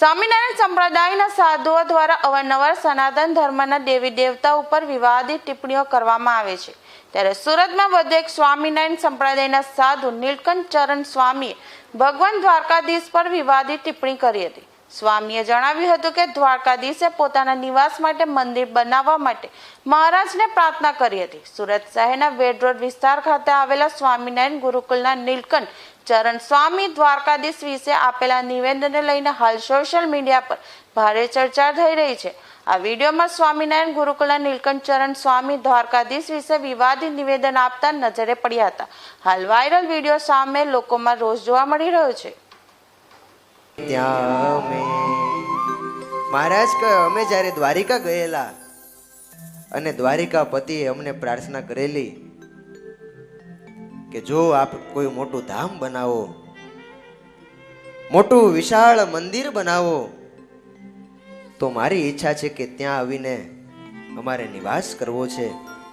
સ્વામિનારાયણ સંપ્રદાયના સાધુઓ દ્વારા અવારનવાર સનાતન ધર્મના દેવી દેવતા ઉપર વિવાદિત ટિપ્પણીઓ કરવામાં આવે છે. ત્યારે સુરતમાં વધુ એક સ્વામિનારાયણ સંપ્રદાયના સાધુ નીલકંઠ ચરણ સ્વામીએ ભગવાન દ્વારકાધીશ પર વિવાદિત ટિપ્પણી કરી હતી. સ્વામીએ જણાવ્યું હતું કે દ્વારકાધીશે પોતાના નિવાસ માટે મંદિર બનાવવા માટે મહારાજને પ્રાર્થના કરી હતી. સુરત શહેરના વેડ રોડ વિસ્તાર ખાતે આવેલા સ્વામિનારાયણ ગુરુકુલના નીલકંઠ ચરણ સ્વામી દ્વારકાધીશ વિશે આપેલા નિવેદનને લઈને હાલ સોશિયલ મીડિયા પર ભારે ચર્ચા થઈ રહી છે. આ વિડીયોમાં સ્વામિનારાયણ ગુરુકુલના નીલકંઠ ચરણ સ્વામી દ્વારકાધીશ વિશે વિવાદિત નિવેદન આપતા નજરે પડ્યા હતા. હાલ વાયરલ વીડિયો સામે લોકોમાં રોષ જોવા મળી રહ્યો છે. ત્યાં અમે મહારાજ કહે, અમે જ્યારે દ્વારિકા ગયેલા અને દ્વારિકા પતિએ અમને પ્રાર્થના કરેલી કે જો આપ કોઈ મોટું ધામ બનાવો, મોટું વિશાળ મંદિર બનાવો, તો મારી ઈચ્છા છે કે ત્યાં આવીને અમારે નિવાસ કરવો છે.